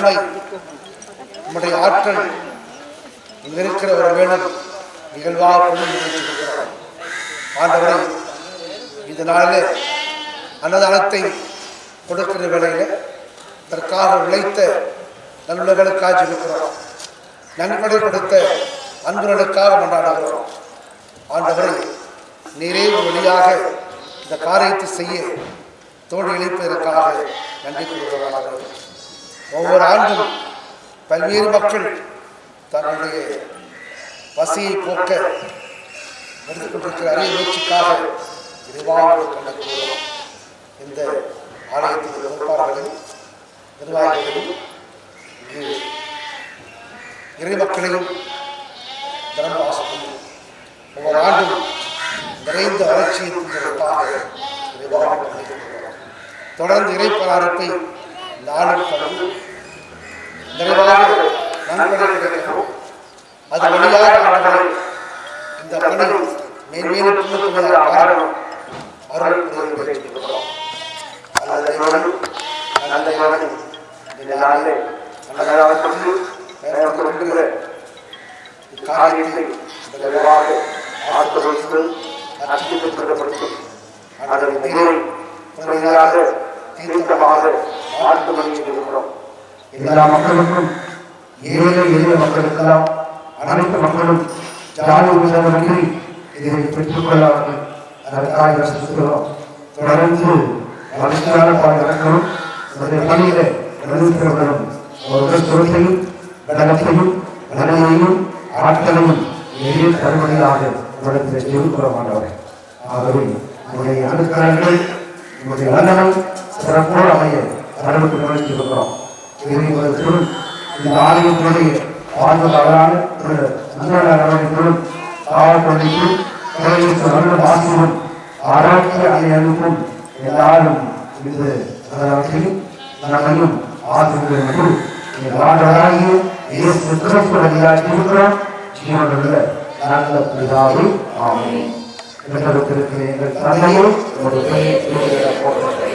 வல்லமை உம்முடைய ஆற்றல் இங்கிருக்கிற ஒரு வேணும் நிகழ்வாக ஆண்டவரை இந்த நாளில் அன்னதானத்தை கொடுக்கிற வேளையில் இதற்காக உழைத்த நல்லுலகளுக்காக ஜெபிக்கிறோம் நன்கொடை கொடுத்த அன்புகளுக்காக கொண்டாடுகிறோம் ஆண்டவரை நீரே வழியாக இந்த காரியத்தை செய்ய தோல்வி இழைப்பதற்காக நன்றி கூறுகிறார்கள் ஒவ்வொரு ஆண்டும் பல்வேறு மக்கள் தன்னுடைய பசியை போக்க எடுத்துக்கொண்டிருக்கிற அரிய முயற்சிக்காக இறைவாக கண்டக்கூறும் இந்த ஆலயத்தின் வகுப்பாளர்களும் நிர்வாகிகளும் இங்கு இறை மக்களையும் தர்மவாசத்தையும் ஒவ்வொரு ஆண்டும் நிறைந்த வளர்ச்சியை தந்ததற்காக இறைவாக தொடர்ந்து இறைப்பராரத்தை நாளும் கண்டு நிறைவாக நன்கொடை கிடைக்கும் அது வழியாக இந்த பணி மேன்மேலும் மாறும் அருள் புரிந்து வேண்டிக்கிறோம் அல்ல தேவன் நல்ல இந்த நாளிலே நல்லதாக சொல்லி மேற்கொள்கிற இக்காரியத்தை நிறைவாக ஆசிர்வதித்து அர்ச்சிக்கப்படுத்தும் அதன் நிலை முறையாக தீர்க்கமாக மாற்று இருக்கிறோம். எல்லா மக்களுக்கும் ஏழை எளிய மக்களுக்கெல்லாம் அனைத்து மக்களும் ஜாதி உணர்வுகளை இதை பெற்றுக்கொள்ளார்கள் அதற்காக வசிக்கிறோம். தொடர்ந்து வளர்ச்சியான பல இறக்கணும் உங்களுடைய பணியில நிறுத்தப்படும் ஒரு சுரத்தையும் பலத்தையும் வலிமையையும் ஆட்களையும் எளிய தருமணியாக உங்களுக்கு திருக்குற மாட்டவரே ஆகவே உங்களுடைய அணுக்கரங்கள் உங்களுடைய வல்லமை சிறப்போடு அமைய கடவுளுக்கு நுழைச்சிருக்கிறோம் இறைவனுக்குள் இந்த ஆலயத்தினுடைய வாழ்வு அழகான ஒரு நல்ல நடவடிக்கைகளும் காவல்துறைக்கும் குறைகளுக்கு நல்ல வாசியும் அணியனுக்கும் எல்லாரும் இது நடவடிக்கையில் நம்மையும் ஆசிரியர்களும் ஆண்டவராகிய இயேசு இருக்கிறோம் ஜீவனுள்ள நல்ல பிதாவே ஆமென். எங்களுக்கு எங்கள் தந்தையே ஒரு பெயர் போகிறது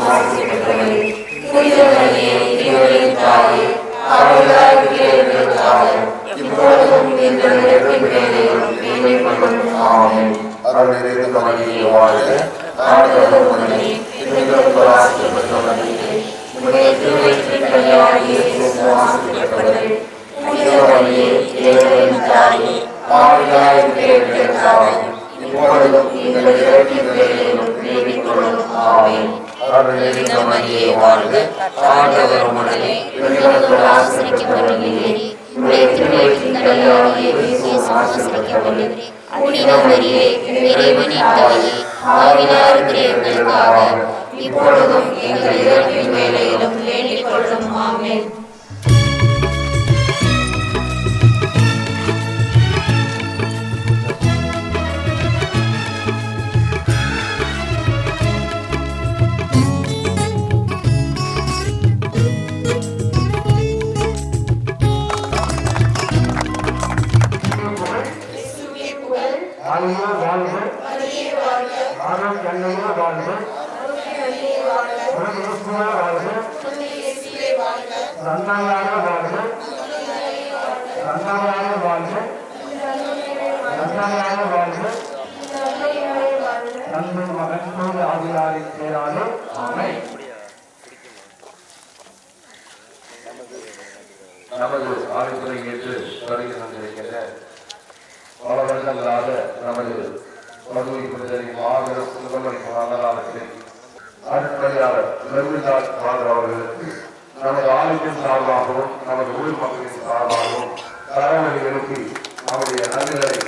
இயேசுவும் ஆசீர்வதிக்கிறவரே வானம் கண்ணமா வாழ்க. மனமனசுமா வாழ்க. தன்னலாக வாழ்க. தன்னலாக வாழ்க. தன்னலாக வாழ்க. நன்மை மகன்மோடு ஆதிலாரின் பேராலே. அமை நமது ஆலோசனை ஏற்று தொடங்கி கொண்டிருக்கின்ற பல வருடங்களாக நமது பகுதி மாபெரும் முதன்மை பொருளாதாரத்தில் அருட்பணியாளர் ரவிதாஸ் பாதர் அவர்களுக்கு நமது ஆலயத்தின் சார்பாகவும் நமது ஊர் மக்களின் சார்பாகவும் தரவழி எழுப்பி நம்முடைய நன்றிகளை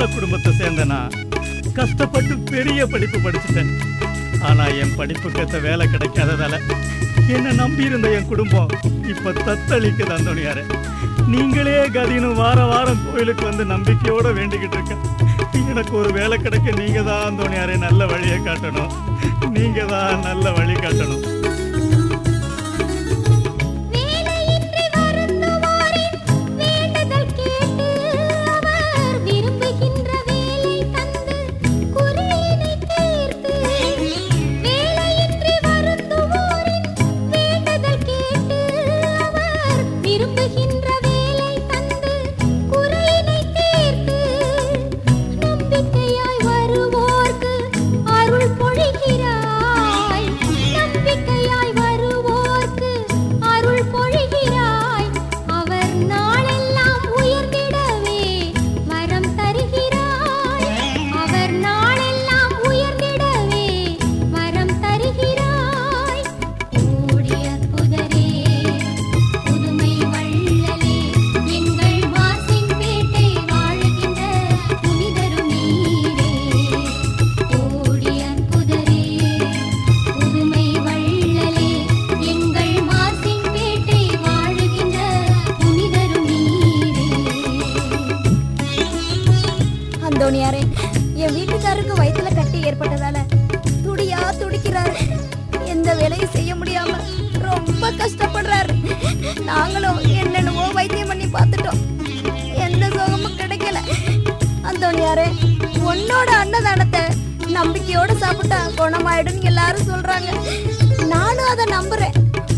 ஏழை குடும்பத்தை சேர்ந்தனா? கஷ்டப்பட்டு பெரிய படிப்பு படிச்சுட்டேன். ஆனா என் படிப்புக்கத்த வேலை கிடைக்காததால என்ன நம்பி இருந்த என் குடும்பம் இப்ப தத்தளிக்குது அந்தோணியாரு. நீங்களே கதின்னு வார வாரம் கோயிலுக்கு வந்து நம்பிக்கையோட வேண்டிக்கிட்டு இருக்கேன் எனக்கு ஒரு வேலை கிடைக்க நீங்க தான் அந்தோணியாரே நல்ல வழியை காட்டணும். நீங்க தான் நல்ல வழி காட்டணும். உன்னோட அன்னதானத்தை நம்பிக்கையோட சாப்பிட்டா குணமாயிடும்னு எல்லாரும் சொல்றாங்க. நானும் அதை நம்புறேன்.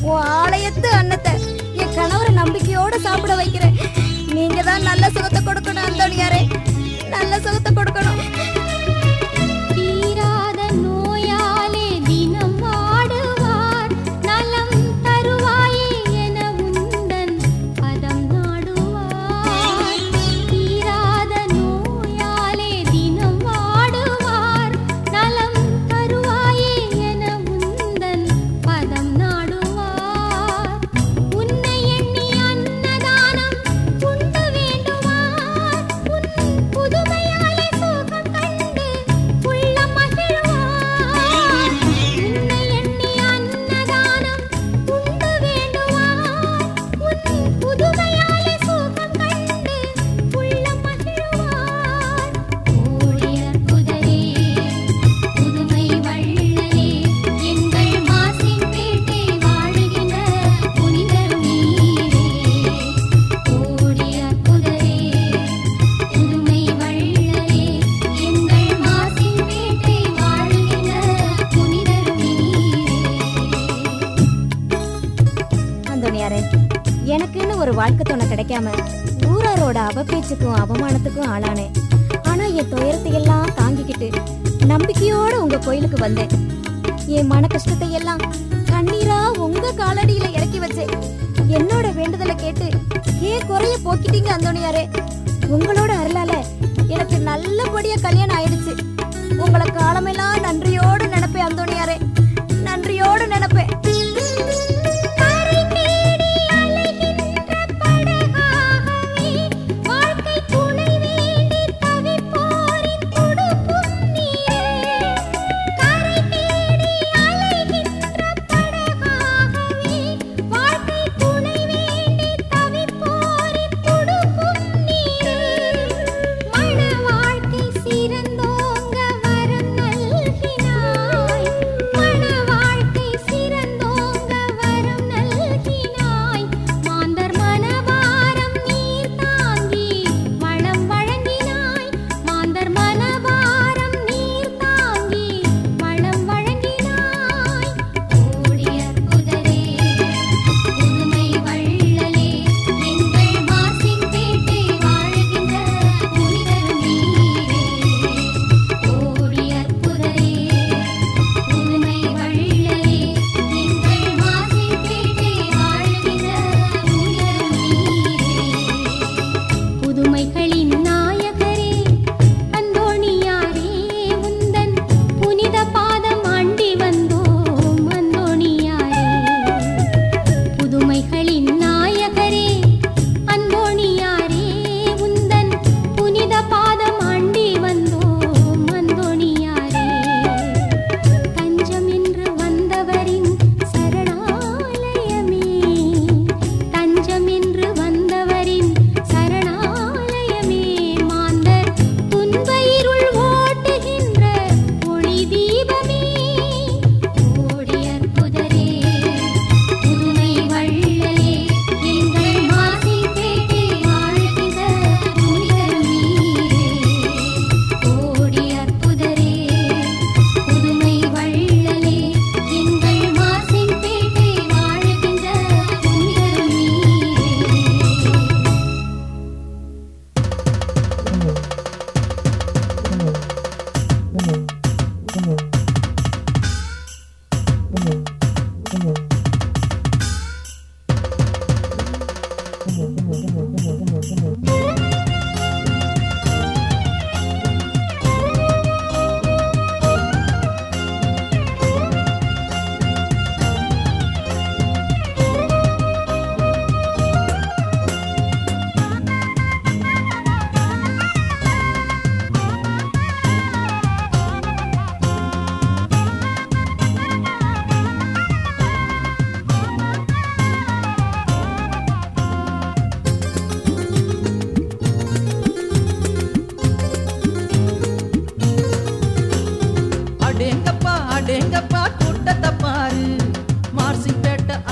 உன் ஆலயத்து அன்னத்தை என் கணவரை நம்பிக்கையோட சாப்பிட வைக்கிறேன். நீங்க தான் நல்ல சுகத்தை கொடுக்கணும் அந்தோணியாரே. நல்ல சுகத்தை கொடுக்கணும். வாழ்க்கை துணை கிடைக்காம ஊராரோட அவப்பேச்சுக்கும் அவமானத்துக்கும் ஆளானேன். ஆனா என் துயரத்தை எல்லாம் தாங்கிக்கிட்டு நம்பிக்கையோட உங்க கோயிலுக்கு வந்தேன். என் மன கஷ்டத்தை எல்லாம் கண்ணீரா உங்க காலடியில இறக்கி வச்சேன். என்னோட வேண்டுதலை கேட்டு ஏன் குறைய போக்கிட்டீங்க அந்தோணியாரே? உங்களோட அருளால எனக்கு நல்லபடியா கல்யாணம் ஆயிடுச்சு. உங்களை காலமெல்லாம் நீரே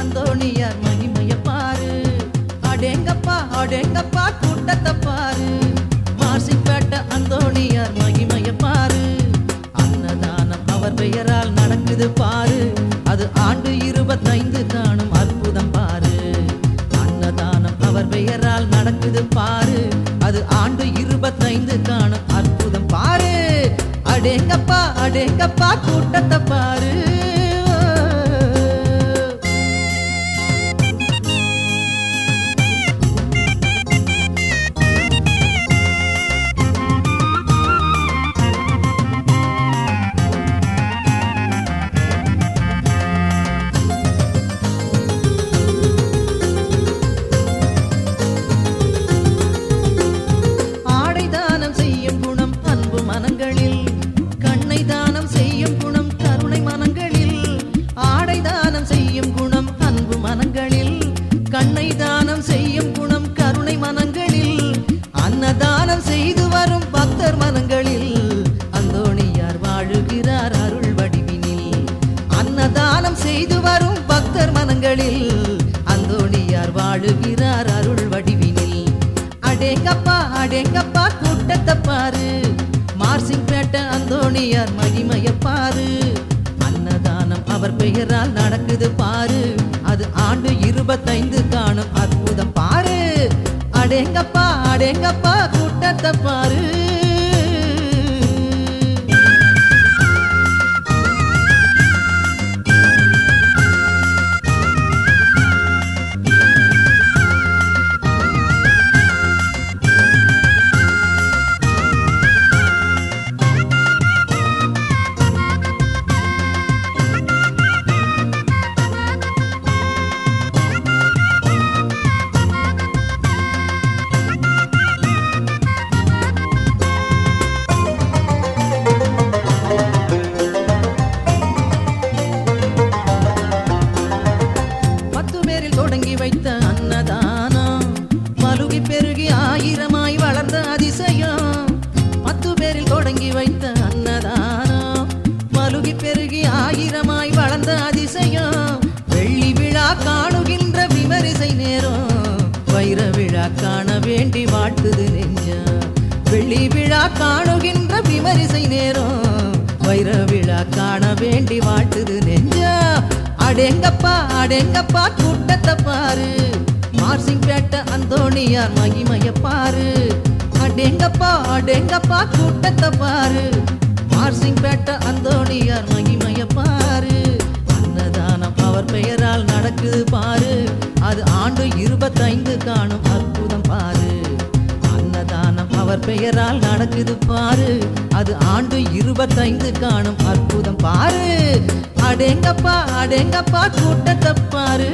அந்தோணியார் மகிமைய பாரு. அடேங்கப்பா அடேங்கப்பா கூட்டத்தை பாரு. மார்சிப்பேட்டை அந்தோணியார் மகிமைய பாரு. அன்னதானம் அவர் பெயரால் நடக்குது பாரு. அது ஆண்டு இருபத்தைந்து காணும் அற்புதம் பாரு. அன்னதானம் அவர் பெயரால் நடக்குது பாரு. அது ஆண்டு இருபத்தைந்து காணும் அற்புதம் பாரு. அடேங்கப்பா அடேங்கப்பா கூட்டத்தை பாரு. அன்னதானம் செய்து வரும் பக்தர் மனங்களில். அந்தோணியார் வாழுகிறார் அருள் வடிவினில். அன்னதானம் செய்து வரும் பக்தர் மனங்களில். அந்தோணியார் வாழுகிறார் அருள் வடிவினில். அடேங்கப்பா அடேங்கப்பா கூட்டத்தை பாரு. மார்சிங் பேட்ட அந்தோணியார் மகிமைய பாரு. அன்னதானம் அவர் பெயரால் நடக்குது பாரு. அது ஆண்டு இருபத்தைந்து காணும் அது அடேங்கப்பா அடேங்கப்பா கூட்டத்தை பாரு. வேண்டி வாட்டுது நெஞ்சா. வெள்ளி விழா காணுகின்ற விமரிசை நேரம். வைர விழா காண வேண்டி வாட்டுது நெஞ்சா. அடேங்கப்பா அடேங்கப்பா கூட்டத்தை பாரு. மார்சிங் பேட்ட அந்தோணியார் மகிமைய பாரு. அடேங்கப்பா அடேங்கப்பா கூட்டத்தை பாரு. மார்சிங் பேட்ட அந்தோணியார் மகிமைய பாரு. அன்னதானம் அவர் பெயரால் நடக்குது பாரு. அது ஆண்டு இருபத்தைந்து காணும் அற்புதம் அவர் பெயரால் நடக்குது பாரு. அது ஆண்டு இருபத்தைந்து காணும் அற்புதம் பாரு. அடேங்கப்பா அடேங்கப்பா கூட்டத்தை பாரு.